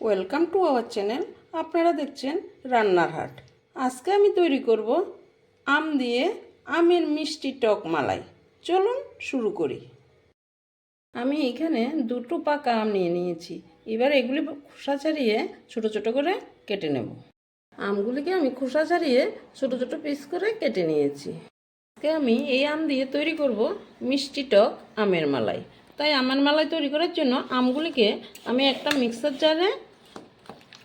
Welcome to our channel. আপনারা দেখছেন রান্নার হাট। আজকে আমি তৈরি করব আম দিয়ে আমের মিষ্টি টক মালাই। চলুন শুরু করি। আমি এখানে দুটো পাকা আম নিয়ে নিয়েছি। এবার এগুলি খোসা ছাড়িয়ে ছোটো ছোটো করে কেটে নেব। আমগুলিকে আমি খোসা ছাড়িয়ে ছোটো ছোটো পিস করে কেটে নিয়েছি। আজকে আমি এই আম দিয়ে তৈরি করব মিষ্টি টক আমের মালাই। তাই আমের মালাই তৈরি করার জন্য আমগুলিকে আমি একটা মিক্সার জারে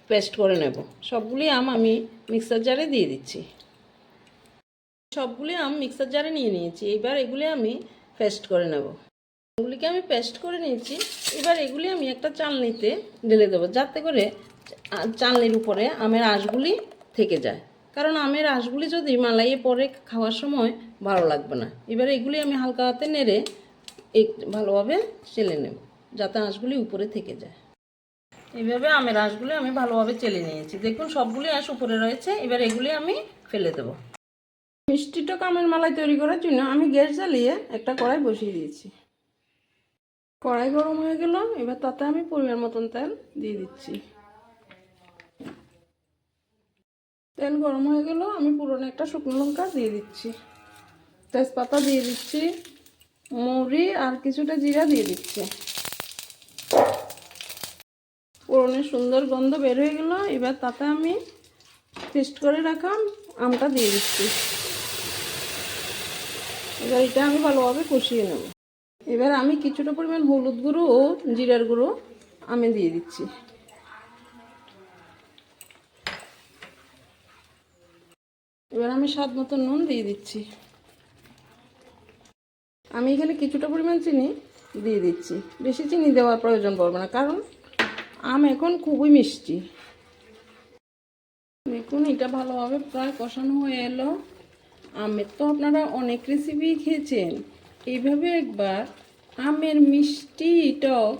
পেস্ট করে নেব। সবগুলি আম আমি মিক্সার জারে দিয়ে দিচ্ছি। সবগুলি আম মিক্সার জারে নিয়ে নিয়েছি। এবার এগুলি আমি পেস্ট করে নেব। এগুলিকে আমি পেস্ট করে নিয়েছি। এবার এগুলি আমি একটা চালনিতে ঢেলে দেবো যাতে করে চালনির উপরে আমের আঁশগুলি থেকে যায়। কারণ আমের আঁশগুলি যদি মালাইয়ে পরে খাওয়ার সময় ভালো লাগবে না। এবার এগুলি আমি হালকা হাতে নেড়ে ভালোভাবে চেলে নেব যাতে আঁশগুলি উপরে থেকে যায়। এইভাবে আমের আঁশগুলি আমি ভালোভাবে চেলে নিয়েছি। দেখুন সবগুলি আঁশ উপরে রয়েছে। এবার এগুলি আমি ফেলে দেবো। মিষ্টি টক আমের মালাই তৈরি করার জন্য আমি গ্যাস জ্বালিয়ে একটা কড়াই বসিয়ে দিয়েছি। কড়াই গরম হয়ে গেল। এবার তাতে আমি পরিমাণ মতন তেল দিয়ে দিচ্ছি। তেল গরম হয়ে গেল। আমি পুরনো একটা শুকনো লঙ্কা দিয়ে দিচ্ছি। তেজপাতা দিয়ে দিচ্ছি। মুড়ি আর কিছুটা জিরা দিয়ে দিচ্ছি। পুরনের সুন্দর গন্ধ বের হয়ে গেল, এবার তাতে আমি পেস্ট করে রাখা আমটা দিয়ে দিচ্ছি। এবার এটা আমি ভালোভাবে কষিয়ে নেব। এবার আমি কিছুটা পরিমাণ হলুদ গুঁড়ো ও জিরার গুঁড়ো আমি দিয়ে দিচ্ছি। এবার আমি স্বাদ মতো নুন দিয়ে দিচ্ছি। আমি এখানে কিছুটা পরিমাণ চিনি দিয়ে দিচ্ছি। বেশি চিনি দেওয়ার প্রয়োজন পড়বে না, কারণ আম এখন খুবই মিষ্টি। দেখুন, এটা ভালোভাবে প্রায় কষানো হয়ে এলো। আমের তো আপনারা অনেক রেসিপি খেয়েছেন। এইভাবে একবার আমের মিষ্টি টক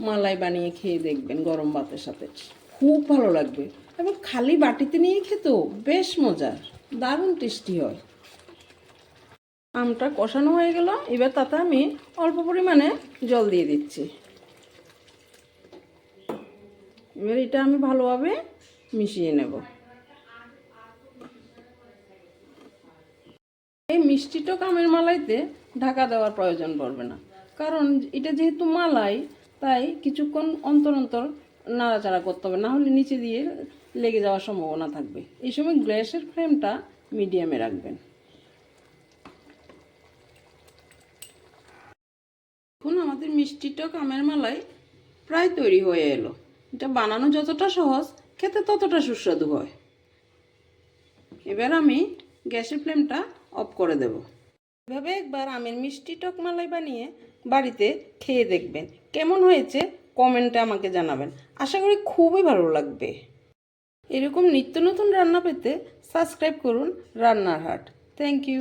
মালাই বানিয়ে খেয়ে দেখবেন গরম ভাতের সাথে। খুব ভালো লাগবে। এবং খালি বাটিতে নিয়ে খেতেও বেশ মজার, দারুণ টেস্টি হয়। আমটা কষানো হয়ে গেল। এবার তাতে আমি অল্প পরিমাণে জল দিয়ে দিচ্ছি। এবার এটা আমি ভালোভাবে মিশিয়ে নেব। এই মিষ্টি টক আমের মালাইতে ঢাকা দেওয়ার প্রয়োজন পড়বে না। কারণ এটা যেহেতু মালাই, তাই কিছুক্ষণ অন্তর অন্তর নাড়াচাড়া করতে হবে, না হলে নিচে দিয়ে লেগে যাওয়ার সম্ভাবনা থাকবে। এই সময় গ্যাসের ফ্লেমটা মিডিয়ামে রাখবেন। এখন আমাদের মিষ্টি টক আমের মালাই প্রায় তৈরি হয়ে এলো। এটা বানানো যতটা সহজ, খেতে ততটা সুস্বাদু হয়। এবার আমি গ্যাসের ফ্লেমটা অফ করে দেব। এভাবে একবার আমের মিষ্টি টক মালাই বানিয়ে বাড়িতে খেয়ে দেখবেন। কেমন হয়েছে কমেন্টে আমাকে জানাবেন। আশা করি খুবই ভালো লাগবে। এরকম নিত্য নতুন রান্না পেতে সাবস্ক্রাইব করুন রান্নার হাট। Thank you